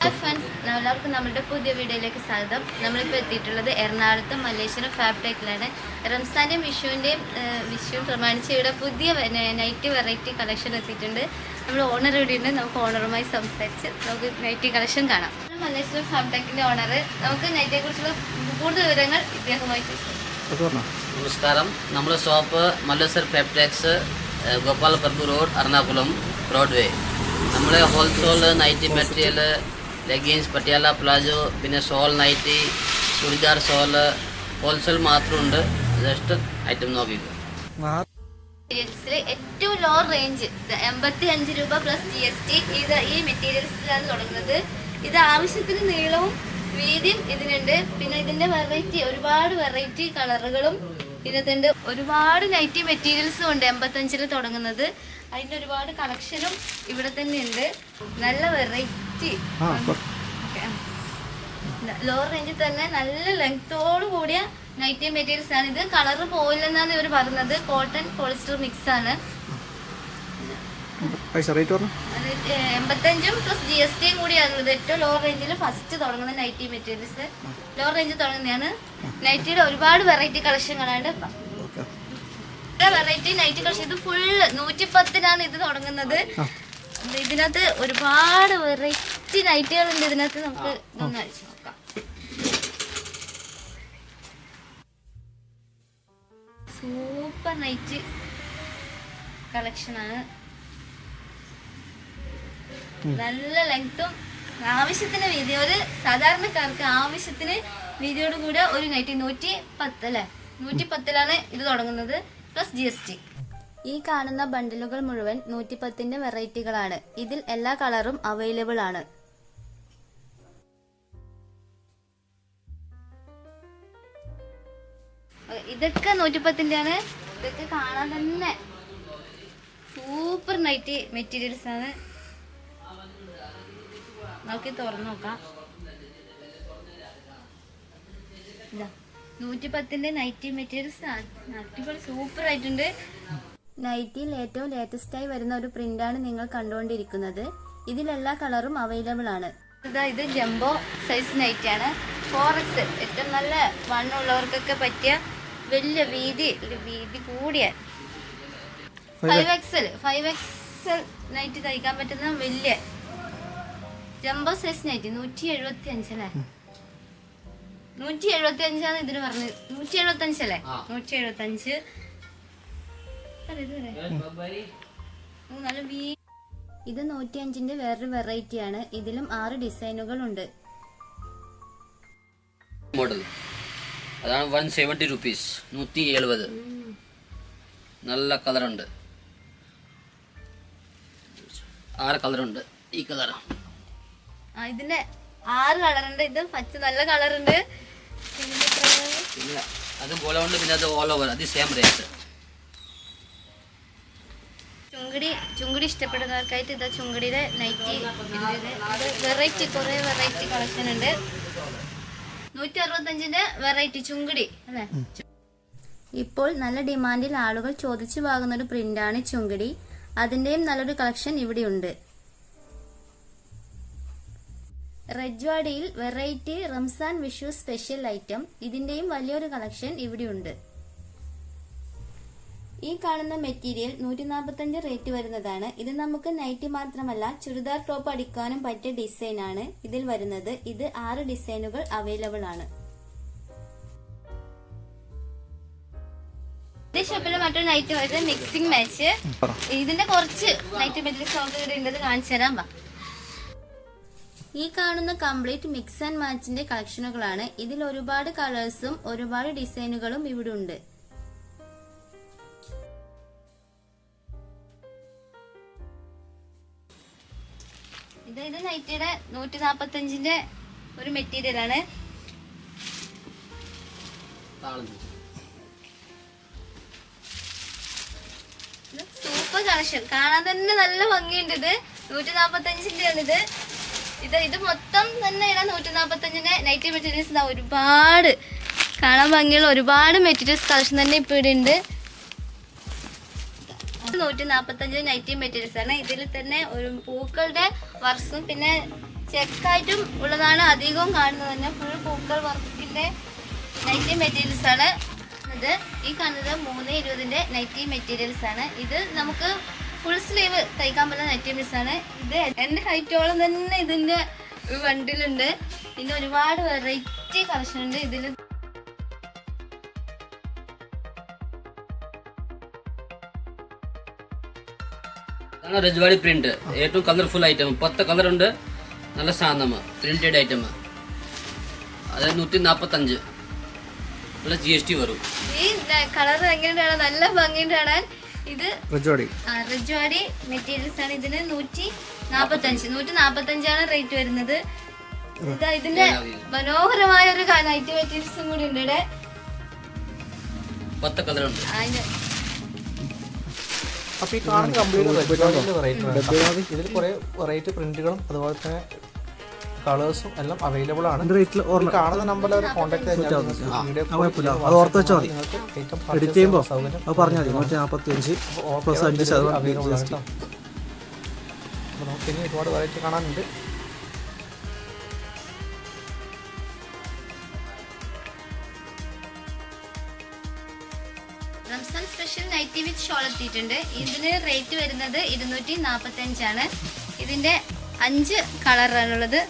Hi friends എല്ലാവർക്കും നമ്മുടെ പുതിയ വീഡിയോയിലേക്ക് സ്വാഗതം. നമ്മളിപ്പോൾ എത്തിയിട്ടുള്ളത് എറണാകുളത്ത് മല്ലേശ്വരം ഫാബ്ടെക്കിലാണ് റംസാന്റെയും വിഷുവിന്റെയും വിഷു പ്രമാണിച്ച് ഇവിടെ പുതിയ നൈറ്റ് വെറൈറ്റി കളക്ഷൻ എത്തിയിട്ടുണ്ട്. നമ്മൾ ഓണർ ഇവിടെ ഉണ്ട്. നമുക്ക് ഓണറുമായി സംസാരിച്ച് നമുക്ക് നൈറ്റി കളക്ഷൻ കാണാം. മല്ലേശ്വരം ഫാബ്ടെക്കിന്റെ ഓണർ നമുക്ക് നൈറ്റിനെക്കുറിച്ചുള്ള കൂടുതൽ വിവരങ്ങൾ ഇദ്ദേഹമായി നമസ്കാരം. നമ്മുടെ ഷോപ്പ് മല്ലേശ്വർ ഫാബ്ടെക്സ് ഗോപാലപർപ്പ് റോഡ് എറണാകുളം ബ്രോഡ്വേ നമ്മൾ wholesale nighty material leggings Patiala palazzo പിന്നെ shawl nighty churidar shawl wholesale മാത്രമുണ്ട്. Just item നോക്കിക്കോ. ഏറ്റവും ലോ റേഞ്ച് എൺപത്തി അഞ്ച് രൂപ പ്ലസ് ജി എസ് ടി ഇത് ഈ മെറ്റീരിയൽസിലാണ് തുടങ്ങുന്നത്. ഇത് ആവശ്യത്തിന് നീളവും വീതിയും ഇതിനുണ്ട്. പിന്നെ ഇതിന്റെ വെറൈറ്റി ഒരുപാട് വെറൈറ്റി കളറുകളും ഇതിനകത്തുണ്ട്. ഒരുപാട് നൈറ്റി മെറ്റീരിയൽസും ഉണ്ട് എൺപത്തഞ്ചിൽ തുടങ്ങുന്നത്. അതിന്റെ ഒരുപാട് കളക്ഷനും ഇവിടെ തന്നെ ഉണ്ട് നല്ല വെറൈറ്റി ലോവർ റേഞ്ചിൽ തന്നെ നല്ല ലെങ്തോട് കൂടിയ നൈറ്റി മെറ്റീരിയൽസ് ആണ്. ഇത് കളർ പോയില്ലെന്നാണ് ഇവർ പറഞ്ഞത്. കോട്ടൺ പോളിസ്റ്റർ മിക്സ് ആണ്. എൺപത്തഞ്ചും പ്ലസ് ജി എസ് ടിയും ഇത് ഏറ്റവും ലോ റേഞ്ചിൽ ഫസ്റ്റ് തുടങ്ങുന്ന നൈറ്റി മെറ്റീരിയൽസ് ലോ റേഞ്ചിൽ തുടങ്ങുന്നതാണ്. നൈറ്റിയുടെ ഒരുപാട് വെറൈറ്റി കളക്ഷനുകളാണ് വെറൈറ്റി നൈറ്റ് കളക്ഷൻ ഇത് ഫുൾ ഫുള്ള് നൂറ്റിപ്പത്തിനാണ് ഇത് തുടങ്ങുന്നത്. ഇതിനകത്ത് ഒരുപാട് വെറൈറ്റി നൈറ്റുകളുണ്ട് ഇതിനകത്ത് നമുക്ക് ഇതൊന്ന് അടിച്ചു നോക്കാം. സൂപ്പർ നൈറ്റ് കളക്ഷനാണ് നല്ല ലെങ്ത്തും ആവശ്യത്തിന് വീതി. ഒരു സാധാരണക്കാർക്ക് ആവശ്യത്തിന് വീതിയോട് കൂടെ ഒരു നൈറ്റി നൂറ്റി പത്ത് അല്ലേ? നൂറ്റി പത്തിലാണ് ഇത് തുടങ്ങുന്നത്. Plus G S T. ഈ കാണുന്ന ബണ്ടിലുകൾ മുഴുവൻ നൂറ്റിപ്പത്തിന്റെ വെറൈറ്റികളാണ്. ഇതിൽ എല്ലാ കളറും അവൈലബിൾ ആണ്. ഇതൊക്കെ നൂറ്റിപ്പത്തിന്റെ ആണ് ഇതൊക്കെ കാണാൻ തന്നെ സൂപ്പർ നൈറ്റി മെറ്റീരിയൽസ് ആണ്. നമുക്ക് തുറന്നു നോക്കാം. ഇതാ. നൂറ്റിപ്പത്തിന്റെ നൈറ്റി മെറ്റീരിയൽസ് അടിപൊളി സൂപ്പർ ആയിട്ടുണ്ട്. നൈറ്റിയിൽ ഏറ്റവും ലേറ്റസ്റ്റ് ആയി വരുന്ന ഒരു പ്രിന്റ് ആണ് നിങ്ങൾ കണ്ടുകൊണ്ടിരിക്കുന്നത്. ഇതിലെല്ലാ കളറും അവൈലബിൾ ആണ്. ഇതാ ഇത് ജംബോ സൈസ് നൈറ്റ് ആണ്. ഫോർ എക്സ് ഏറ്റവും നല്ല വണ്ണുള്ളവർക്കൊക്കെ പറ്റിയ വലിയ വീതി വീതി കൂടിയ. Five XL five XL nighty തയ്ക്കാൻ പറ്റുന്ന വലിയ ജംബോ സൈസ് നൈറ്റ് നൂറ്റി എഴുപത്തി അഞ്ചല്ലേ നൂറ്റി എഴുപത്തി അഞ്ചാണ് ഇതിന് പറഞ്ഞത് നൂറ്റി എഴുപത്തി അഞ്ചല്ലേ അല്ലേ നൂറ്റി എഴുപത്തി അഞ്ച് ഇത് നൂറ്റി അഞ്ചിന്റെ വേറൊരു വെറൈറ്റി ആണ് ഇതിലും ആറ് ഡിസൈനുകൾ ഉണ്ട് മോഡൽ. അതാണ് വൺ സെവന്റി റുപ്പീസ്. നൂറ്റി എഴുപത് നല്ല കളറുണ്ട്. ആറ് കളറുണ്ട്. ഈ കളറാണ് ഇതിന്റെ ആറ് കളറുണ്ട്. ഇത് പച്ച നല്ല കളറുണ്ട്. പിന്നെ അത് ഉണ്ട് പിന്നെ അത് ഓൾ ഓവർ അത് സെയിം റേറ്റ് ചുങ്കടി ചുങ്കടി ഇഷ്ടപ്പെടുന്നവർക്കായിട്ട് ഇതാ ചുങ്കടിയുടെ നൈറ്റി അത് വെറൈറ്റി കുറെ വെറൈറ്റി കളക്ഷൻ ഉണ്ട്. നൂറ്റി അറുപത്തഞ്ചിന്റെ വെറൈറ്റി ചുങ്കടി അല്ലേ? ഇപ്പോൾ നല്ല ഡിമാൻഡിൽ ആളുകൾ ചോദിച്ചു വാങ്ങുന്ന ഒരു പ്രിന്റാണ് ചുങ്കടി. അതിന്റെയും നല്ലൊരു കളക്ഷൻ ഇവിടെയുണ്ട്. റജ്വാഡിയിൽ variety Ramzan Vishu special item. ഇതിന്റെയും വലിയൊരു കളക്ഷൻ ഇവിടെയുണ്ട്. ഈ കാണുന്ന മെറ്റീരിയൽ നൂറ്റി നാൽപ്പത്തഞ്ച് റേറ്റ് വരുന്നതാണ്. ഇത് നമുക്ക് നൈറ്റി മാത്രമല്ല ചുരിദാർ ടോപ്പ് അടിക്കാനും പറ്റിയ ഡിസൈൻ ആണ് ഇതിൽ വരുന്നത്. ഇത് ആറ് ഡിസൈനുകൾ അവൈലബിൾ ആണ്. ഇതേ മറ്റൊരു നൈറ്റ് വരുന്നത് മിക്സിംഗ് മാച്ച്. ഇതിന്റെ കുറച്ച് നൈറ്റ് മെറ്റീരിയൽ നമുക്ക് ഇവിടെ ഉണ്ടത് കാണിച്ചു തരാം. ഈ കാണുന്ന കംപ്ലീറ്റ് മിക്സ് ആൻഡ് മാച്ചിന്റെ കളക്ഷനുകളാണ് ഇതിൽ ഒരുപാട് കളേഴ്സും ഒരുപാട് ഡിസൈനുകളും ഇവിടെ ഉണ്ട് ഇത് ഇത് നൈറ്റിയുടെ നൂറ്റി നാപ്പത്തഞ്ചിന്റെ ഒരു മെറ്റീരിയൽ ആണ്. സൂപ്പർ കളക്ഷൻ കാണാൻ തന്നെ നല്ല ഭംഗിയുണ്ട് ഇത്. നൂറ്റി നാപ്പത്തഞ്ചിന്റെ ആണ് ഇത് ഇത് ഇത് മൊത്തം തന്നെ ഇടാൻ നൂറ്റി നാപ്പത്തഞ്ചിന്റെ നൈറ്റി മെറ്റീരിയൽസ് ഇതാ ഒരുപാട്. കാണാൻ ഭംഗിയുള്ള ഒരുപാട് മെറ്റീരിയൽസ് കളക്ഷൻ തന്നെ ഇപ്പൊ ഇവിടെ ഉണ്ട്. നൂറ്റി നാൽപ്പത്തഞ്ച് നൈറ്റി മെറ്റീരിയൽസ് ആണ്. ഇതിൽ തന്നെ ഒരു പൂക്കളുടെ വർക്സും പിന്നെ ചെക്കായിട്ടും ഉള്ളതാണ് അധികവും കാണുന്നത് തന്നെ. ഫുൾ പൂക്കൾ വർക്കിന്റെ നൈറ്റി മെറ്റീരിയൽസ് ആണ്. ഇത് ഈ കാണുന്നത് മൂന്ന് ഇരുപതിന്റെ നൈറ്റി മെറ്റീരിയൽസ് ആണ്. ഇത് നമുക്ക് ഫുൾ സ്ലീവ് തയ്ക്കാൻ പറ്റുന്ന നെറ്റി പീസാണ് ഇത് എന്റെ ഹൈറ്റോളം തന്നെ ഇതിന്റെ വണ്ടിലുണ്ട് പിന്നെ ഒരുപാട് വെറൈറ്റി കളക്ഷൻ ഉണ്ട് ഇതിൽ രജ്വാടി പ്രിന്റ് ഏറ്റവും കളർഫുൾ ഐറ്റം പത്ത് കളർ ഉണ്ട്. നല്ല സാധനം. പ്രിന്റഡ് ഐറ്റം അത് നൂറ്റി നാൽപ്പത്തഞ്ച് പ്ലസ് ജി എസ് ടി വരും. ഈ കളർ എങ്ങനെയാണ് നല്ല ഭംഗിയുണ്ട് കാണാൻ. ഇത് റിജോടി. ആ, മെറ്റീരിയൽസ് ആണ്. ഇതിന് നൂറ്റി നാപ്പത്തഞ്ച് നൂറ്റി നാപ്പത്തഞ്ചാണ് റേറ്റ് വരുന്നത്. ഇതാ ഇതിന്റെ മനോഹരമായ ഒരു നൈറ്റ് മെറ്റീരിയൽസും കൂടി ഉണ്ട് ഇവിടെ. അപ്പൊ ഈ കാണുന്ന കംപ്ലീറ്റ് ഇതിൽ കുറെ വെറൈറ്റി പ്രിന്റുകളും അതുപോലെ തന്നെ കളേഴ്സും എല്ലാം അവൈലബിൾ ആണ്. കാണുന്ന നമ്പറിൽ അവരെ കോൺടാക്ട് അത് ഓർത്ത് വെച്ചാൽ മതി. എഡിറ്റ് ചെയ്യുമ്പോൾ സൗകര്യം. അത് പറഞ്ഞാൽ മതി. നൂറ്റി നാൽപ്പത്തി അഞ്ച് പ്ലസ് അഞ്ച് ശതമാനം അവൈലബിൾ ജി ആണ് എസ് ടി കേട്ടോ. അപ്പോൾ നമുക്ക് ഇനി ഒരുപാട് വെറൈറ്റി കാണാനുണ്ട്. Ramzan special nighty with shawl എത്തിയിട്ടുണ്ട്. ഇതിന് റേറ്റ് വരുന്നത് ഇരുന്നൂറ്റി നാപ്പത്തഞ്ചാണ്. ഇതിന്റെ അഞ്ച് കളറാണുള്ളത്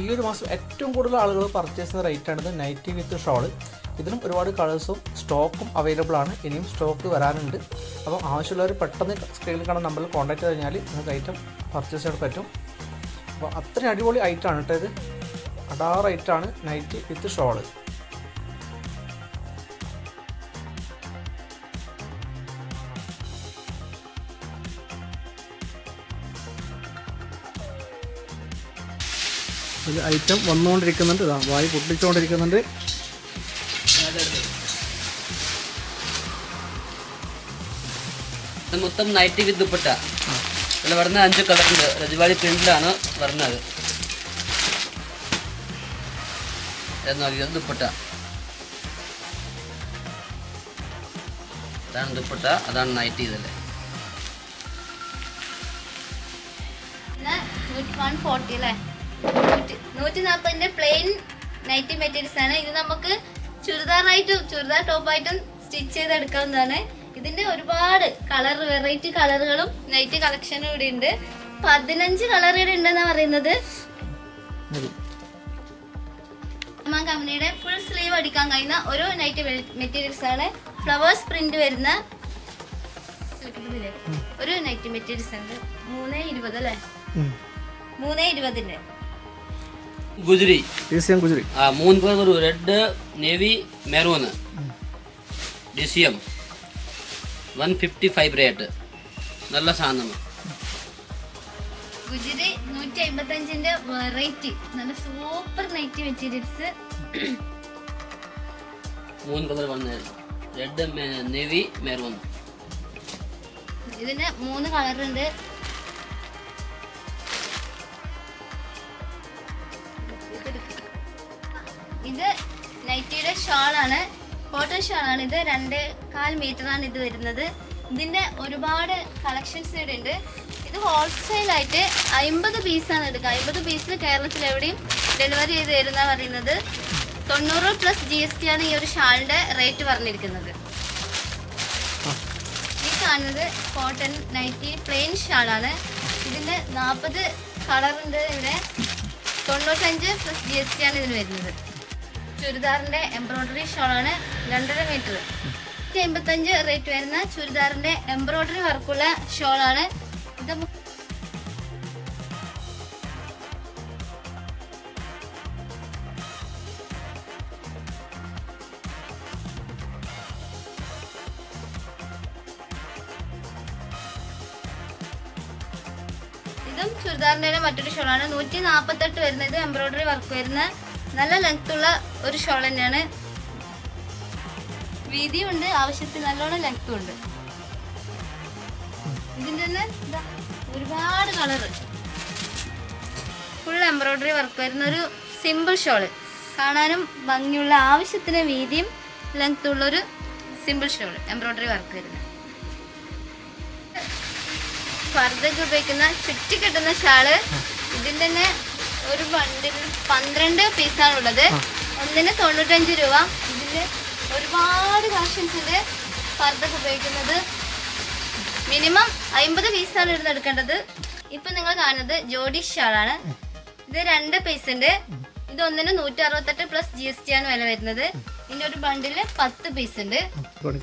ഈ ഒരു മാസം ഏറ്റവും കൂടുതൽ ആളുകൾ പർച്ചേസ് ചെയ്യുന്ന റേറ്റ് ആണിത് നൈറ്റി വിത്ത് ഷോൾ ഇതിനും ഒരുപാട് കളേഴ്സും സ്റ്റോക്കും അവൈലബിൾ ആണ്. ഇനിയും സ്റ്റോക്ക് വരാനുണ്ട്. അപ്പോൾ ആവശ്യമുള്ളവർ പെട്ടെന്ന് സ്ക്രീനിൽ കാണാൻ നമ്മൾ കോൺടാക്ട് ചെയ്ത് കഴിഞ്ഞാൽ നിങ്ങൾക്ക് ഐറ്റം പർച്ചേസ് ചെയ്യാൻ പറ്റും. അപ്പോൾ അത്രയും അടിപൊളി ഐറ്റമാണ് കേട്ടോ ഇത്. അടാ റേറ്റാണ് നൈറ്റി വിത്ത് ഷോൾ ഒരു ഐറ്റം വന്നുകൊണ്ടിരിക്കുന്നുണ്ട് ഇതാ വായി പൊട്ടിച്ചുകൊണ്ടിരിക്കുന്നുണ്ട് മൊത്തം നൈറ്റി വിത്ത് ദുപ്പട്ട. ഇതിൽ വരുന്ന അഞ്ച് കളറുണ്ട് രജവാടി പ്രിന്റിലാണ് വരുന്നത്. ഇത് നോക്കി, ദുപ്പട്ട. അതാണ് ദുപ്പട്ട അതാണ് നൈറ്റി ഇതല്ലേ. വൺ ഫോർട്ടി അല്ലേ? നൂറ്റി നൂറ്റി നാൽപ്പതിന്റെ പ്ലെയിൻ നൈറ്റി മെറ്റീരിയൽസ് ആണ്. ഇത് നമുക്ക് ചുരിദാറായിട്ടും ചുരിദാർ ടോപ്പായിട്ടും സ്റ്റിച്ച് ചെയ്തെടുക്കാവുന്നതാണ്. ഇതിന്റെ ഒരുപാട് കളർ വെറൈറ്റി കളറുകളും നൈറ്റ് കളക്ഷനും ഇവിടെ ഉണ്ട് പതിനഞ്ച് കളർ ഇവിടെ ഉണ്ടെന്നാണ് പറയുന്നത്. കമ്പനിയുടെ ഫുൾ സ്ലീവ് അടിക്കാൻ കഴിയുന്ന ഒരു നൈറ്റ് മെറ്റീരിയൽസ് ആണ്. ഫ്ലവേഴ്സ് പ്രിന്റ് വരുന്ന? ഒരു നൈറ്റ് മെറ്റീരിയൽസ് ഉണ്ട്. മൂന്ന് ഇരുപത് അല്ലേ? മൂന്നേ മൂന്ന് ഇരുപതിന്റെ. Gujari T C M Gujari ആ മൂന്ന് കളർ ഒരു red navy maroon D C M one fifty five rate നല്ല സാധനം. ഗുജറി നൂറ്റി അമ്പത്തഞ്ചിന്റെ വെറൈറ്റി നല്ല സൂപ്പർ നൈറ്റ് മെറ്റീരിയൽസ് മൂന്ന് കളർ വന്നായിരുന്നു റെഡ് നേവി മെറൂൺ ഇതിന് മൂന്ന് കളർ ഇത് നൈറ്റിയുടെ ഷാളാണ്. കോട്ടൺ ഷാളാണ് ഇത്. രണ്ട് കാൽ മീറ്റർ ആണ് ഇത് വരുന്നത്. ഇതിന്റെ ഒരുപാട് കളക്ഷൻസ് ഇവിടെ ഉണ്ട്. ഇത് ഹോൾസെയിലായിട്ട് അമ്പത് പീസാണ് എടുക്കുക. അമ്പത് പീസ് കേരളത്തിൽ എവിടെയും ഡെലിവറി ചെയ്ത് തരുന്ന പറയുന്നത്. തൊണ്ണൂറ് പ്ലസ് ജി എസ് ടി ആണ് ഈ ഒരു ഷാളിന്റെ റേറ്റ് പറഞ്ഞിരിക്കുന്നത്. ഈ കാണുന്നത് കോട്ടൺ നൈറ്റി പ്ലെയിൻ ഷാളാണ്. ഇതിന്റെ നാൽപ്പത് കളറുണ്ട് ഇവിടെ. തൊണ്ണൂറ്റഞ്ച് പ്ലസ് ജി എസ് ടി ആണ് ഇതിന് വരുന്നത്. ചുരിദാറിന്റെ എംബ്രോയിഡറി ഷോളാണ് രണ്ടര മീറ്റർ അമ്പത്തഞ്ച് റേറ്റ് വരുന്ന ചുരിദാറിന്റെ എംബ്രോയിഡറി വർക്കുള്ള ഷോളാണ്. ഇത് ഇതും ചുരിദാറിന്റെ മറ്റൊരു ഷോളാണ്. നൂറ്റി നാൽപ്പത്തെട്ട് വരുന്നത് എംബ്രോയിഡറി വർക്ക് വരുന്ന നല്ല ലെങ്ത് ഉള്ള ഒരു ഷോൾ തന്നെയാണ്. വീതിയുണ്ട് ആവശ്യത്തിന് നല്ലോണം ലെങ്ത്തും ഉണ്ട്. ഇതിന്റെ തന്നെ ഒരുപാട് കളറ് ഫുൾ എംബ്രോയിഡറി വർക്ക് വരുന്ന ഒരു സിമ്പിൾ ഷോൾ കാണാനും ഭംഗിയുള്ള ആവശ്യത്തിന് വീതിയും ലെങ്ത്തുള്ള ഒരു സിമ്പിൾ ഷോൾ എംബ്രോയിഡറി വർക്ക് വരുന്നത്. ഫർദക്ക് ഉപയോഗിക്കുന്ന ചുറ്റി കെട്ടുന്ന ഷാൾ ഇതിന്റെ തന്നെ ഒരു ബണ്ടിൽ പന്ത്രണ്ട് പീസാണ് ഉള്ളത് ഒന്നിന് തൊണ്ണൂറ്റഞ്ച് രൂപ. ഇതിൽ ഒരുപാട് കളക്ഷൻസ് ഉണ്ട്. ഫർദക്ക് ഉപയോഗിക്കുന്നത്. മിനിമം അമ്പത് പീസാണ് ഇവിടുന്ന് എടുക്കേണ്ടത്. ഇപ്പൊ നിങ്ങൾ കാണുന്നത് ജോഡി ഷാളാണ് ഇത് രണ്ട് പീസ് ഉണ്ട്. ഇത് ഒന്നിന് നൂറ്റി അറുപത്തെട്ട് പ്ലസ് ജി എസ് ടി ആണ് വില വരുന്നത്. ഇതിന്റെ ഒരു ബണ്ടിൽ പത്ത് പീസ് ഉണ്ട്.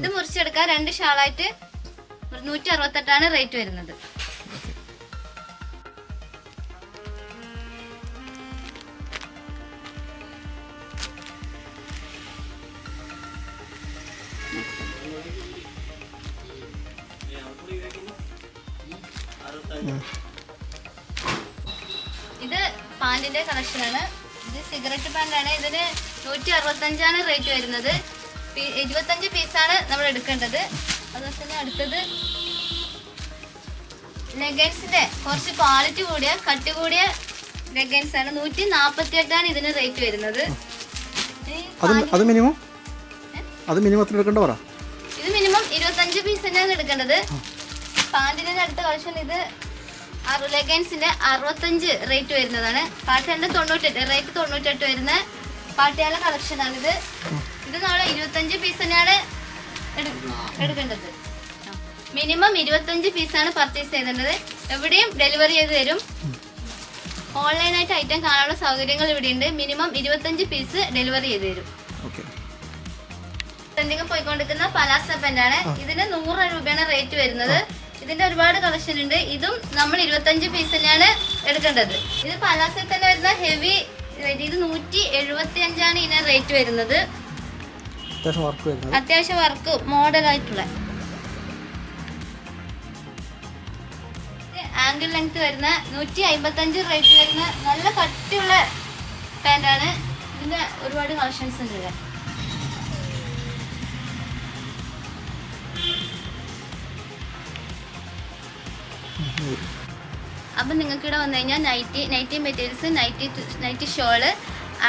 ഇത് മുറിച്ചെടുക്കാൻ രണ്ട് ഷാളായിട്ട് നൂറ്റി അറുപത്തെട്ടാണ് റേറ്റ് വരുന്നത്. ഇത് പാന്റിന്റെ കളക്ഷനാണ്. ഇത് സിഗരറ്റ് പാന്റാണ്. ഇതിന് നൂറ്റി അറുപത്തഞ്ചാണ് റേറ്റ് വരുന്നത്. ഇരുപത്തഞ്ച് പീസാണ് നമ്മൾ എടുക്കേണ്ടത്. അതുപോലെ തന്നെ അടുത്തത് ലെഗൻസിന്റെ കുറച്ച് ക്വാളിറ്റി കൂടിയ കട്ടി കൂടിയ ലെഗൻസ് ആണ് നൂറ്റി നാപ്പത്തി എട്ടാണ് ഇതിന് റേറ്റ് വരുന്നത്. അത് മിനിമം? അത് മിനിമം എത്ര എടുക്കേണ്ട പറ. ഇത് മിനിമം ഇരുപത്തഞ്ച് പീസ് തന്നെയാണ് എടുക്കേണ്ടത്. പാന്റിന്റെ അടുത്ത കളക്ഷൻ ഇത് ലെഗൻസിന്റെ അറുപത്തഞ്ച് റേറ്റ് വരുന്നതാണ്. പാട്ടിന്റെ തൊണ്ണൂറ്റെട്ട് റേറ്റ് തൊണ്ണൂറ്റെട്ട് വരുന്ന പാട്ടിയാല കളക്ഷനാണ് ഇത് ഇത് നമ്മൾ ഇരുപത്തഞ്ച് പീസ് തന്നെയാണ് എടുക്കേണ്ടത്. മിനിമം ഇരുപത്തഞ്ച് പീസാണ് പർച്ചേസ് ചെയ്യേണ്ടത്. എവിടെയും ഡെലിവറി ചെയ്ത് തരും. ഓൺലൈനായിട്ട് ഐറ്റം കാണാനുള്ള സൗകര്യങ്ങൾ ഇവിടെയുണ്ട്. മിനിമം ഇരുപത്തഞ്ച് പീസ് ഡെലിവറി ചെയ്ത് തരും. ട്രെൻഡിങ് പോയിക്കൊണ്ടിരിക്കുന്ന പലാസ പെൻഡാണ് ഇതിന് നൂറ് രൂപയാണ് റേറ്റ് വരുന്നത്. ഇതിന്റെ ഒരുപാട് കളക്ഷൻ ഉണ്ട്. ഇതും നമ്മൾ ഇരുപത്തഞ്ച് പീസ് തന്നെയാണ് എടുക്കേണ്ടത്. ഇത് പലാസിൽ തന്നെ വരുന്ന ഹെവി ഇത് നൂറ്റി എഴുപത്തി അഞ്ചാണ് ഇതിന് റേറ്റ് വരുന്നത്. അത്യാവശ്യം വർക്ക് മോഡൽ ആയിട്ടുള്ള. ആംഗിൾ ലെങ്ത് വരുന്ന നൂറ്റി അമ്പത്തി അഞ്ച് റേറ്റ് വരുന്ന നല്ല കട്ടിയുള്ള പാന്റാണ് ഇതിന്റെ ഒരുപാട് കളക്ഷൻസ് ഉണ്ട് അപ്പം നിങ്ങൾക്ക് ഇവിടെ വന്നു കഴിഞ്ഞാൽ nighty nighty materials nighty nighty shawl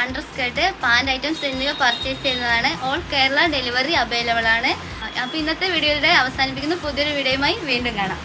under skirt pant items എന്നിവ പർച്ചേസ് ചെയ്യുന്നതാണ്. ഓൾ കേരള ഡെലിവറി അവൈലബിൾ ആണ്. അപ്പോൾ ഇന്നത്തെ വീഡിയോയുടെ അവസാനിപ്പിക്കുന്ന. പുതിയൊരു വീഡിയോയുമായി വീണ്ടും കാണാം.